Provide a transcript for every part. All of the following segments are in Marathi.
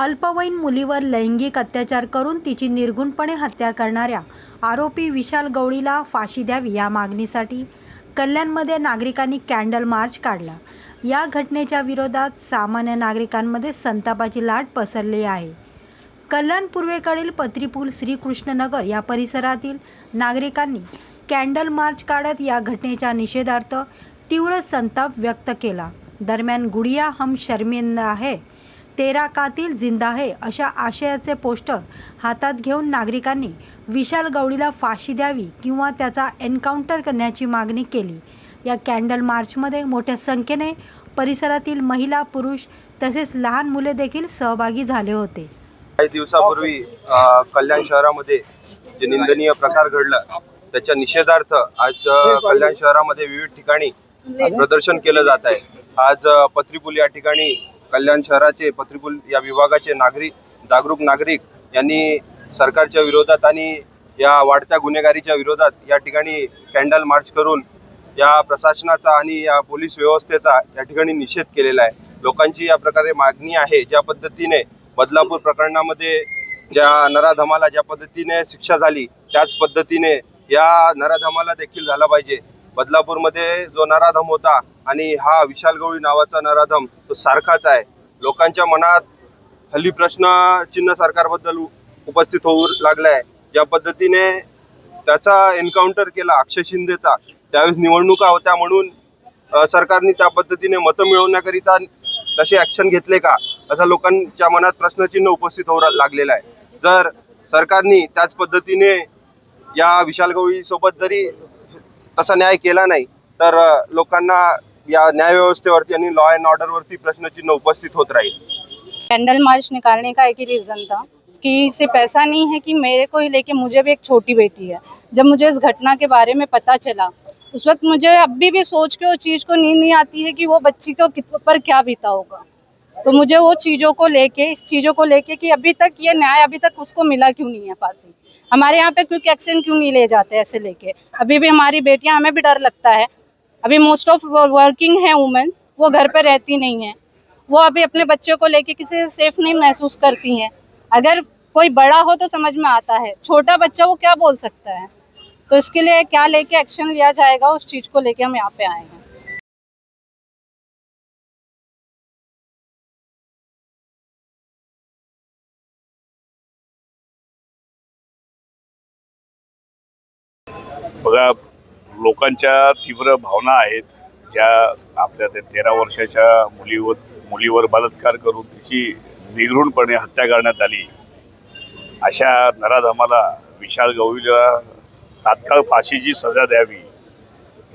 अल्पवयीन मुलीवर लैंगिक अत्याचार करून तिची निर्गुणपणे हत्या करणाऱ्या आरोपी विशाल गवळीला फाशी द्यावी या मागणीसाठी कल्याणमध्ये नागरिकांनी कॅन्डल मार्च काढला. या घटनेच्या विरोधात सामान्य नागरिकांमध्ये संतापाची लाट पसरली आहे. कल्याण पूर्वेकडील पत्रीपूल श्रीकृष्णनगर या परिसरातील नागरिकांनी कॅन्डल मार्च काढत या घटनेच्या निषेधार्थ तीव्र संताप व्यक्त केला. दरम्यान गुडिया हम शर्मिंदा आहे तेरा कातील जिंदा है अशा आशयाचे पोस्टर हातात घेऊन नागरिकांनी विशाल गवळीला फाशी द्यावी किंवा त्याचा एन्काउंटर करण्याची मागणी केली. या कॅन्डल मार्चमध्ये मोठ्या संख्येने परिसरातील महिला पुरुष तसेच लहान मुले देखील सहभागी झाले होते. काही दिवसापूर्वी कल्याण शहरामध्ये जे निंदनीय प्रकार घडला त्याच्या निषेधार्थ आज कल्याण शहरामध्ये विविध ठिकाणी प्रदर्शन केलं जात आहे. आज पत्रीपूल या ठिकाणी कल्याण शहराचे पत्रिकुल या विभागाचे नागरिक जागरूक नागरिक यांनी सरकारच्या विरोधात आणि या वाढत्या गुन्हेगारीच्या विरोधात या ठिकाणी कॅन्डल मार्च करून या प्रशासनाचा आणि या पोलीस व्यवस्थेचा या ठिकाणी निषेध केलेला आहे. लोकांची या प्रकारे मागणी आहे ज्या पद्धतीने बदलापूर प्रकरणामध्ये ज्या नराधमाला ज्या पद्धतीने शिक्षा झाली त्याच पद्धतीने या नराधमाला देखील झाला पाहिजे. बदलापूरमध्ये जो नराधम होता आणि हा विशाल गवळी नावाचा नराधम तो सारखाच आहे. लोकांच्या मनात हल्ली प्रश्न चिन्ह सरकारबद्दल उपस्थित होऊ लागला आहे ज्या पद्धतीने त्याचा एन्काउंटर केला अक्षय शिंदेचा. त्यावेळेस निवडणुका होत्या म्हणून सरकारने त्या पद्धतीने मतं मिळवण्याकरिता तसे ॲक्शन घेतले का? असा लोकांच्या मनात प्रश्नचिन्ह उपस्थित होऊ लागलेला आहे. जर सरकारने त्याच पद्धतीने या विशाल गवळीसोबत जरी तसा न्याय केला नाही, तर लोकांना या न्याय व्यवस्थेवरती आणि लॉ अँड ऑर्डरवरती प्रश्नचिन्ह उपस्थित होत राहील. कैंडल मार्च निकालने का एक ही रीज़न था? कि सिर्फ़ ऐसा नहीं है कि मेरे को ही लेके मुझे भी एक छोटी बेटी है। जब मुझे इस घटना के बारे में पता चला, उस वक्त मुझे अभी भी सोच के उस चीज़ को नींद नहीं आती है कि वो बच्ची को कित, पर क्या बीता होगा। तो मुझे वो चीज़ों को लेके, इस चीज़ों को लेके कि अभी तक ये न्याय, अभी तक उसको मिला क्यों नहीं है फांसी? हमारे यहाँ पे क्विक एक्शन क्यों नहीं ले जाते ऐसे लेके? अभी भी हमारी बेटियाँ, हमें भी डर लगता है। अभी मोस्ट ऑफ़ वर्किंग है वुमेन्स वो घर पे रहती नहीं है। वो अभी अपने बच्चों को लेके किसी से सेफ़ नहीं महसूस करती हैं। अगर कोई बड़ा हो तो समझ में आता है। छोटा बच्चा वो क्या बोल सकता है? तो इसके लिए क्या लेके एक्शन लिया जाएगा, उस चीज़ को लेके हम यहाँ पे आए हैं। बघा लोकांच्या तीव्र भावना आहेत. ज्या आपल्या त्या तेरा वर्षाच्या मुलीवर मुलीवर बलात्कार करून तिची निघृणपणे हत्या करण्यात आली. अशा नराधमाला विशाल गवळीला तात्काळ फाशीची सजा द्यावी.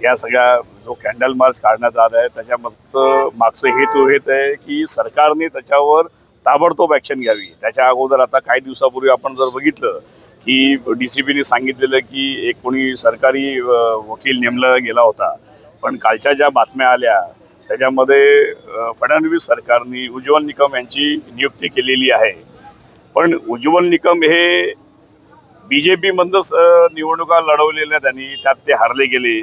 या सगळ्या जो कॅन्डल मार्च काढण्यात आला आहे त्याच्यामागचं मागचं हेतू हेच आहे की सरकारने त्याच्यावर ताबडतोब ॲक्शन घ्यावी. त्याच्या अगोदर आता काही दिवसापूर्वी आपण जर बघितलं की डी सी बीने सांगितलेलं की एक कोणी सरकारी वकील नेमला गेला होता. पण कालच्या ज्या बातम्या आल्या त्याच्यामध्ये फडणवीस सरकारने उज्ज्वल निकम यांची नियुक्ती केलेली आहे. पण उज्ज्वल निकम हे बी जे पीमधनंच निवडणुका लढवलेल्या त्यांनी त्यात ते हारले गेले.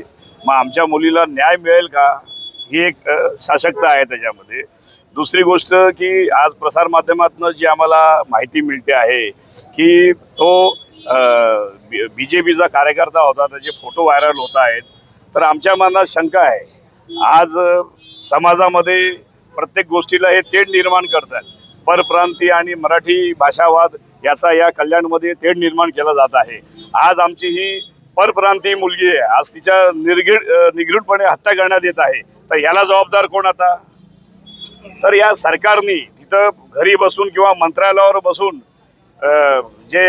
मग आमच्या मुलीला न्याय मिळेल का? ही एक अ, आहे त्याच्यामध्ये. दुसरी गोष्ट की आज प्रसारमाध्यमातून जी आम्हाला माहिती मिळते आहे की तो बी जे पीचा कार्यकर्ता होता त्याचे फोटो व्हायरल होत आहेत तर आमच्या मनात शंका आहे. आज समाजामध्ये प्रत्येक गोष्टीला हे तेढ निर्माण करतात. परप्रांती आणि मराठी भाषावाद याचा या कल्याणमध्ये तेढ निर्माण केला जात आहे. आज आमची ही परप्रांतीय मुलगी आहे. आज तिच्या निर्घिड निगृढपणे हत्या करण्यात येत आहे. तर याला जबाबदार कोण आता? तर या सरकारने तिथं घरी बसून किंवा मंत्रालयावर बसून जे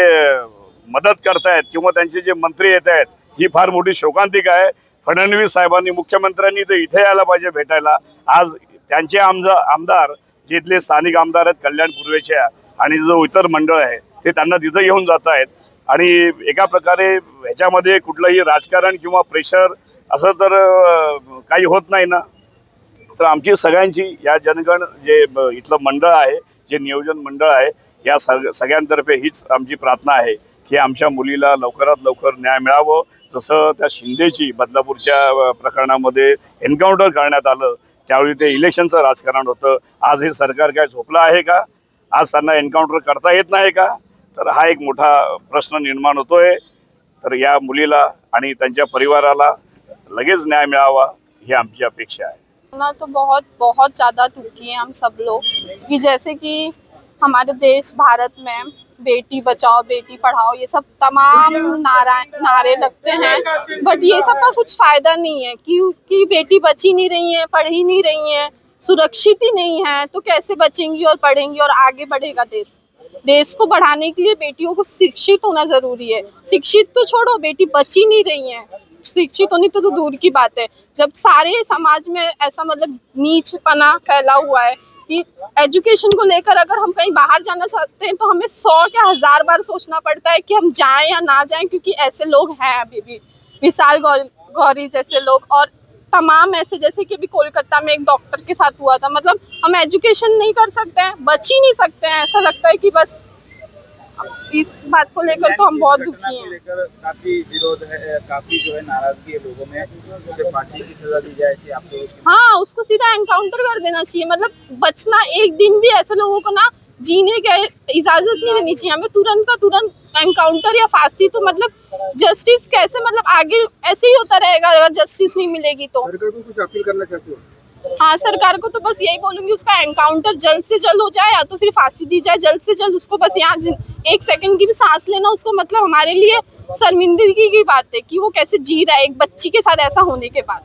मदत करतायत किंवा त्यांचे जे मंत्री येत आहेत ही फार मोठी शोकांतिका आहे. फडणवीस साहेबांनी मुख्यमंत्र्यांनी तर इथे यायला पाहिजे भेटायला. आज त्यांचे आमदा आमदार जे इथले स्थानिक आमदार आहेत कल्याण पूर्वेच्या आणि जो इतर मंडळ आहे ते त्यांना तिथं येऊन जात आहेत आणि एका प्रकारे ह्याच्यामध्ये कुठलंही राजकारण किंवा प्रेशर असं तर काही होत नाही ना. तर आमची सगळ्यांची या जनगण जे इथलं मंडळ आहे जे नियोजन मंडळ आहे या सग सगळ्यांतर्फे हीच आमची प्रार्थना आहे की आमच्या मुलीला लवकरात लवकर न्याय मिळावं. जसं त्या शिंदेची बदलापूरच्या प्रकरणामध्ये एन्काउंटर करण्यात आलं त्यावेळी ते इलेक्शनचं राजकारण होतं. आज हे सरकार काय झोपलं आहे का? आज त्यांना एन्काउंटर करता येत नाही का? तर हा एक मोठा प्रश्न निर्माण होतोय. तर या मुलीला आणि त्यांच्या परिवाराला लगेच न्याय मिळावा ही आमची अपेक्षा आहे. ना तो बहुत बहुत ज़्यादा दुखी हैं हम सब लोग कि जैसे कि हमारे देश, भारत में बेटी बचाओ, बेटी पढ़ाओ, ये सब तमाम नारा नारे लगते हैं। बट ये सब का कुछ फ़ायदा नहीं है क्योंकि बेटी बची नहीं रही है, पढ़ ही नहीं रही है, सुरक्षित ही नहीं है तो कैसे बचेंगी और पढ़ेंगी और आगे बढ़ेगा देश? देश को बढ़ाने के लिए बेटियों को शिक्षित होना ज़रूरी है। शिक्षित तो छोड़ो बेटी बची नहीं रही है। शिक्षित होनी तो, तो दूर की बात है। जब सारे समाज में ऐसा मतलब नीचपना फैला हुआ है कि एजुकेशन को लेकर अगर हम कहीं बाहर जाना चाहते हैं तो हमें सौ या हज़ार बार सोचना पड़ता है कि हम जाएँ या ना जाएँ क्योंकि ऐसे लोग हैं अभी भी। विशाल गौरी जैसे लोग और तमाम ऐसे जैसे कि अभी कोलकाता में एक डॉक्टर के साथ हुआ था। मतलब हम एजुकेशन नहीं कर सकते हैं बच ही नहीं सकते हैं। ऐसा लगता है कि बस इस बात को लेकर तो हम बहुत दुखी हैं। लेकर काफ़ी विरोध है काफ़ी जो है नाराज़गी है लोगों में। उसे फांसी की सजा दी जाए ऐसी आप लोग हाँ उसको सीधा एनकाउंटर कर देना चाहिए। मतलब बचना एक दिन भी ऐसे लोगों को ना जीने की इजाज़त नहीं देनी चाहिए। हमें तुरंत का तुरंत एनकाउंटर या फांसी तो मतलब जस्टिस कैसे मतलब आगे ऐसे ही होता रहेगा अगर जस्टिस नहीं मिलेगी तो। सरकार को कुछ अपील करना चाहते हो? हाँ सरकार को तो बस यही बोलूँगी उसका एनकाउंटर जल्द से जल्द हो जाए या तो फिर फांसी दी जाए जल्द से जल्द उसको बस यहाँ एक सेकंड की भी सांस लेना उसको मतलब हमारे लिए शर्मिंदगी की बात है कि वो कैसे जी रहा है एक बच्ची के साथ ऐसा होने के बाद।